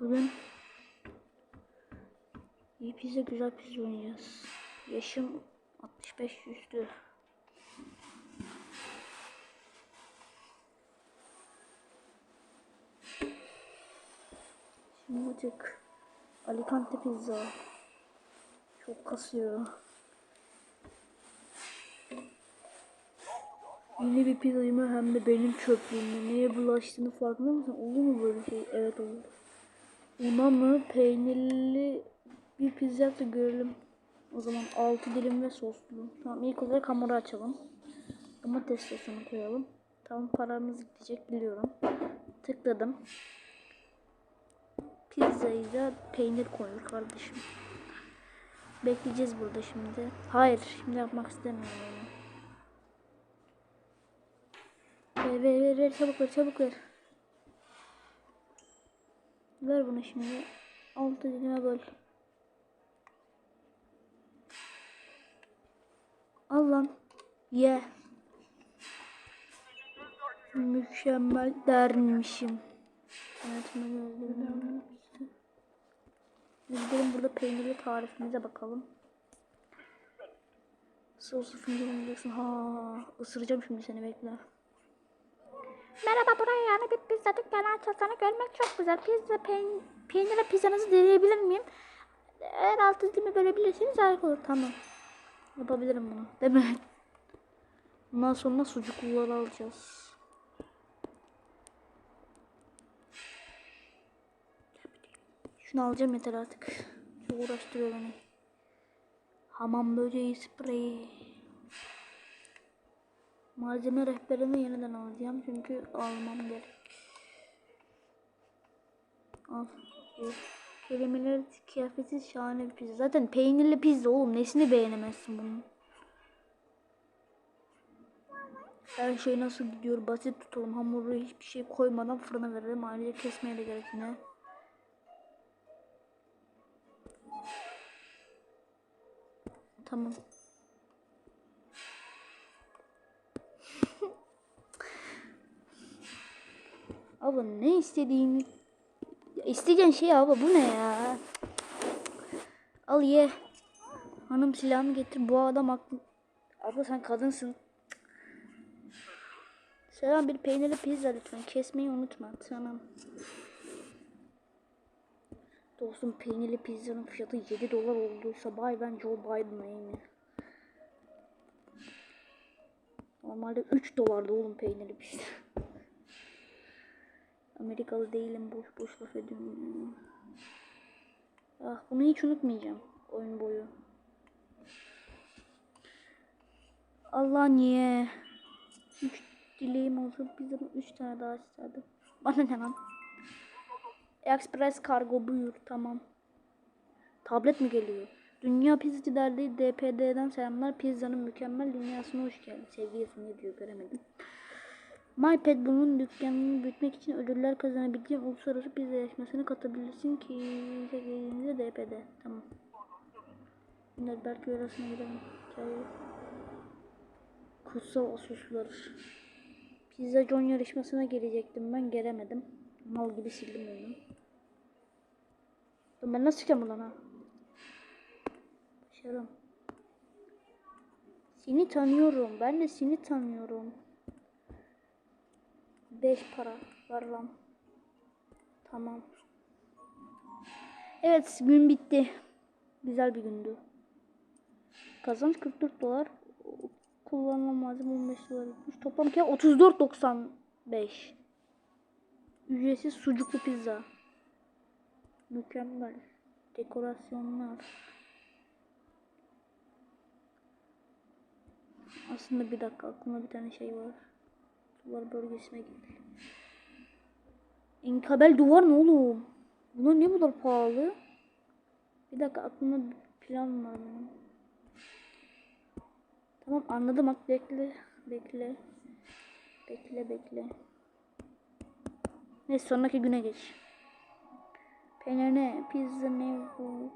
Bugün iyi pizza güzel pizza oynayacağız. Yaşım 65 üstü. Şimdi Alicante pizza. Çok kasıyor. Yeni bir pizzayımı hem de benim çöplüğümde neye bulaştığını farkında mısın? Olur mu böyle şey? Evet olur. Mı peynirli bir pizza da görelim. O zaman 6 dilim ve soslu. Tamam ilk olarak hamuru açalım. Domates sosunu koyalım. Tamam paramız gidecek biliyorum. Tıkladım. Pizzayı da peynir koyuyor kardeşim. Bekleyeceğiz burada şimdi. Hayır şimdi yapmak istemiyorum onu. Ver ver ver ver çabuk ver çabuk ver. Ver bunu şimdi. Altı dilime böl. Al lan. Ye. Mükemmel dermişim. Hayatımda gördüğüm Biz gelin burada peynirli tarifimize bakalım. Soslu fincan olacaksın. Ha, ısıracağım şimdi seni bekle. Merhaba buraya yani bir pizza dükkanı açılsana görmek çok güzel. Pizza peyn peynirle pizzanızı deneyebilir miyim? Eğer altı dilimi bölebilirseniz harika olur. Tamam. Yapabilirim bunu. Değil mi? Bundan sonra sucukluları alacağız. Şunu alacağım yeter artık. Çok uğraştırıyor beni. Hamam böceği spreyi. Malzeme rehberini yeniden alacağım çünkü almam gerek. Al. Kelimeler kıyafetsiz şahane bir pizza. Zaten peynirli pizza oğlum. Nesini beğenemezsin bunun? Her şey nasıl gidiyor? Basit tutalım. Hamuru hiçbir şey koymadan fırına verelim. Ayrıca kesmeye de gerek yine. Tamam. Abla ne istediğini ya isteyeceğin şey abla bu ne ya? Al ye. Hanım silahını getir. Bu adam aklı. Abla sen kadınsın. Selam bir peynirli pizza lütfen. Kesmeyi unutma. Tamam. Dostum peynirli pizzanın fiyatı 7 dolar olduysa bay ben Joe Biden'layım ya. Normalde 3 dolarda oğlum peynirli pizza. Amerikalı değilim boş boş laf ediyorum. Ah bunu hiç unutmayacağım oyun boyu. Allah niye? Üç dileğim olsa bizden üç tane daha isterdim. Bana ne? Express kargo buyur tamam. Tablet mi geliyor? Dünya Pizzacı Derneği DPD'den selamlar. Pizzanın mükemmel dünyasına hoş geldin. Sevgilisi ne diyor göremedim. MyPad bunun dükkanını büyütmek için ödüller kazanabildiğin uluslararası pizza yarışmasına katılabilirsin ki sevgilinize DPD. Tamam. Bunlar belki arasına gidelim. Kutsal Asuslar. Pizza John yarışmasına gelecektim ben gelemedim. Mal gibi sildim. Lan Ben nasıl çıkacağım buradan ha? Başarım. Seni tanıyorum. Ben de seni tanıyorum. 5 para var lan. Tamam. Evet gün bitti. Güzel bir gündü. Kazanç 44 dolar. Kullanılan malzeme 15 dolar. Toplam kâr 34.95. Ücretsiz sucuklu pizza. Mükemmel. Dekorasyonlar. Aslında bir dakika aklımda bir tane şey var. Duvar bölgesine gidelim. İnkabel duvar ne oğlum? Bunlar niye bu kadar pahalı? Bir dakika aklımda bir plan var benim. Tamam anladım bak bekle. Bekle. Bekle bekle. Neyse sonraki güne geç. Peynir ne? Pizza ne bu?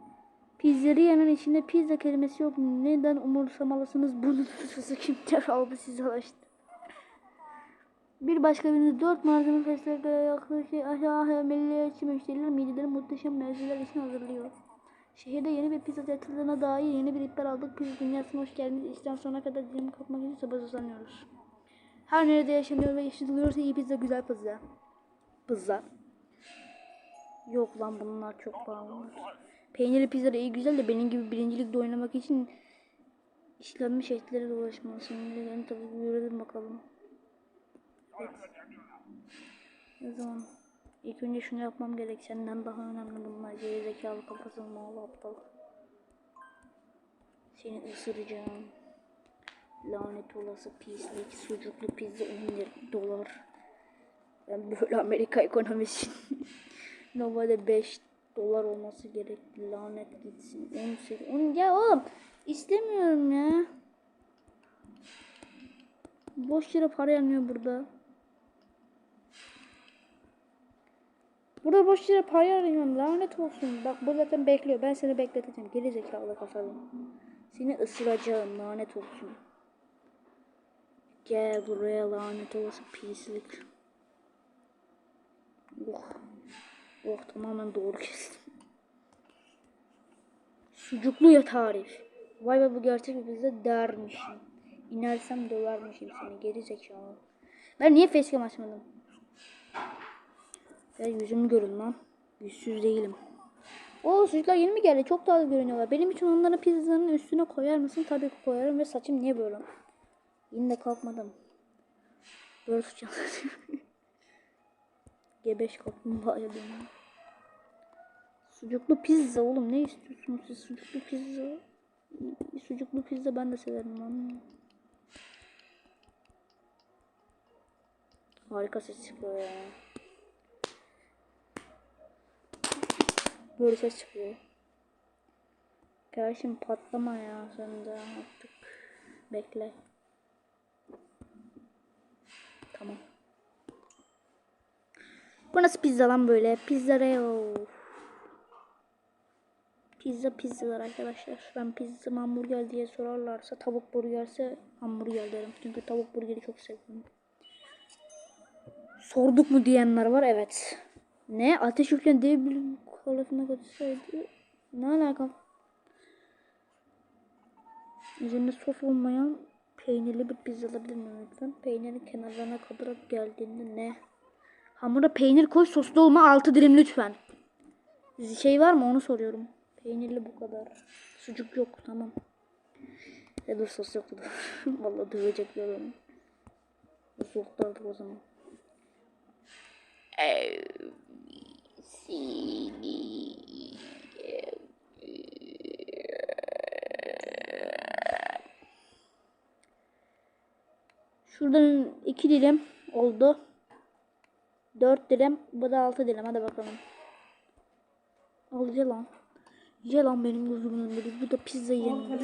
Pizzeriyanın içinde pizza kelimesi yok. Neden umursamalısınız bunu? Kimler aldı size ulaştı? Bir başka biriniz dört malzeme festlere yaklaşık aşağı milliyetçi müşteriler mideleri muhteşem mevzular için hazırlıyor. Şehirde yeni bir pizza açıldığına dair yeni bir ihbar aldık. Pizza dünyasına hoş geldiniz. İşten sonra kadar dilim kapmak için sabırsızlanıyoruz. Her nerede yaşanıyor ve işitiliyorsa iyi pizza güzel pizza. Pizza. Yok lan bunlar çok pahalı. Peynirli pizza da iyi güzel de benim gibi birincilikte oynamak için işlenmiş etlere dolaşmalısın. Yani tabii görelim bakalım. Ne zaman? İlk önce şunu yapmam gerek. Senden daha önemli bunlar. Geri zekalı kafasını mal aptal. Seni ısıracağım. Lanet olası pislik. Sucuklu pizza 10 lira dolar. Ben böyle Amerika ekonomisi. Normalde 5 dolar olması gerek. Lanet gitsin. 18. 10 ya oğlum istemiyorum ya. Boş yere para yanıyor burada. Burada boş yere para arıyorum. Lanet olsun. Bak bu zaten bekliyor. Ben seni bekleteceğim. Geri zekalı kafalı. Seni ısıracağım. Lanet olsun. Gel buraya lanet olası pislik. Oh. Oh tamamen doğru kestim. Sucuklu ya tarif. Vay be bu gerçek bir pizza dermişim. İnersem dövermişim seni geri zekalı. Ben niye facecam açmadım? Ya yüzümü görün lan. Yüzsüz değilim. O sucuklar yeni mi geldi? Çok tatlı görünüyorlar. Benim için onları pizzanın üstüne koyar mısın? Tabii ki koyarım ve saçım niye böyle? Yine de kalkmadım. Böyle tutacağım. Gebeş kaplumbağaya dönüyor. Sucuklu pizza oğlum ne istiyorsunuz siz sucuklu pizza? Sucuklu pizza ben de severim lan. Harika ses çıkıyor ya. Böyle ses çıkıyor. Kardeşim patlama ya sen de artık. Bekle. Tamam. Bu nasıl pizza lan böyle? Pizza reo. Pizza pizzalar arkadaşlar. Ben pizza hamburger diye sorarlarsa tavuk burgerse hamburger derim. Çünkü tavuk burgeri çok seviyorum. Sorduk mu diyenler var evet. Ne? Ateş yüklen dev bir kalafına kaçsaydı. Ne alaka? Üzerinde sos olmayan peynirli bir pizza alabilir miyim lütfen? Peynirin kenarlarına kadarak geldiğinde ne? Hamura peynir koy soslu olma altı dilim lütfen. Şey var mı onu soruyorum. Peynirli bu kadar. Sucuk yok tamam. Ya da sos yoktu da. Vallahi dövecekler onu. Soğuklardık o zaman. Şuradan iki dilim oldu. Dört dilim. Bu da altı dilim. Hadi bakalım. Al ye lan. Ye lan benim gözümün önünde. Biz burada pizza yiyelim.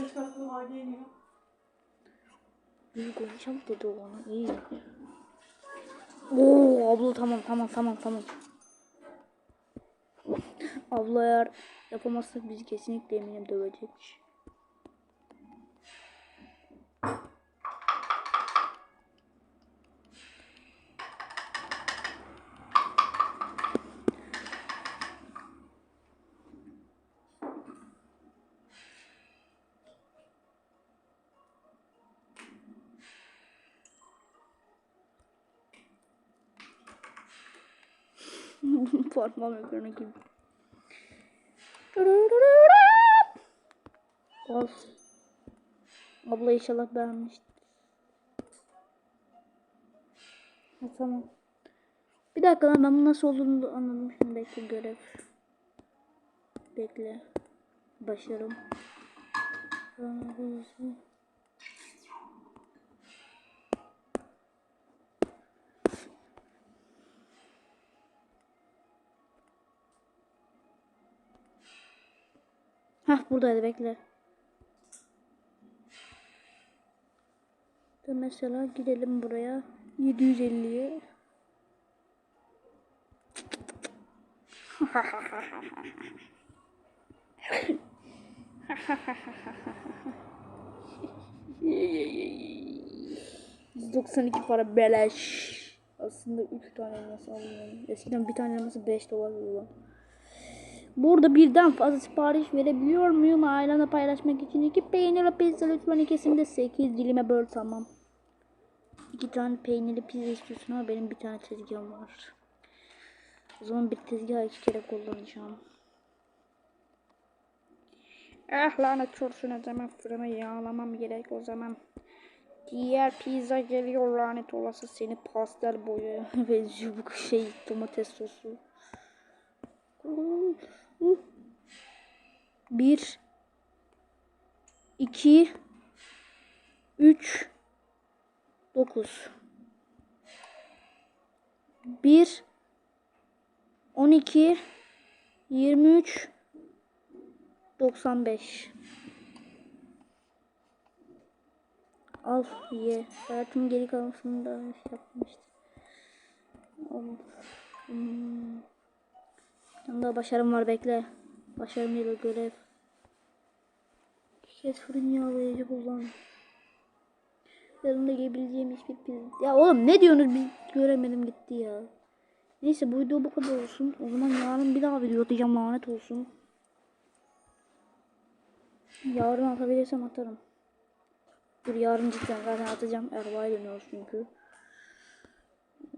İyi konuşalım dedi ona. İyi. Oo abla tamam tamam tamam tamam. Abla eğer yapamazsak bizi kesinlikle eminim dövecek. Parmağım ekrana gibi. Olsun. Abla inşallah beğenmiştir. Ha, tamam. Bir dakika lan ben nasıl olduğunu anladım. Şimdi bekle görev. Bekle. Başarım. Hah buradaydı bekle. Da mesela gidelim buraya 750'ye. %92 para beleş. Aslında 3 tane elması alıyorum. Eskiden bir tane elması 5 dolar olan. Burada birden fazla sipariş verebiliyor muyum? Ailemle paylaşmak için iki peynirli pizza lütfen ikisini de 8 dilime böl tamam. İki tane peynirli pizza istiyorsun ama benim bir tane tezgahım var. O zaman bir tezgah iki kere kullanacağım. Eh lanet olsun o zaman fırına yağlamam gerek o zaman. Diğer pizza geliyor lanet olası seni pastel boyu benziyor bu şey domates sosu. Bir, iki, üç, dokuz. Bir, on iki, yirmi üç, doksan beş. Al ye. Hayatımın geri kalanını da yapmıştım. Of. Hmm. Yanında başarım var bekle. Başarım değil o görev. Kes fırın yağlayıcı kullan. Yanında yiyebileceğim hiçbir pizza. Ya oğlum ne diyorsunuz biz göremedim gitti ya. Neyse bu video bu kadar olsun. O zaman yarın bir daha video atacağım lanet olsun. Yarın atabilirsem atarım. Dur yarın cidden zaten atacağım. Arabaya dönüyoruz çünkü.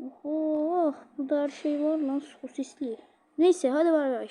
Oho, burada her şey var lan sosisli. Neyse hadi bay bay.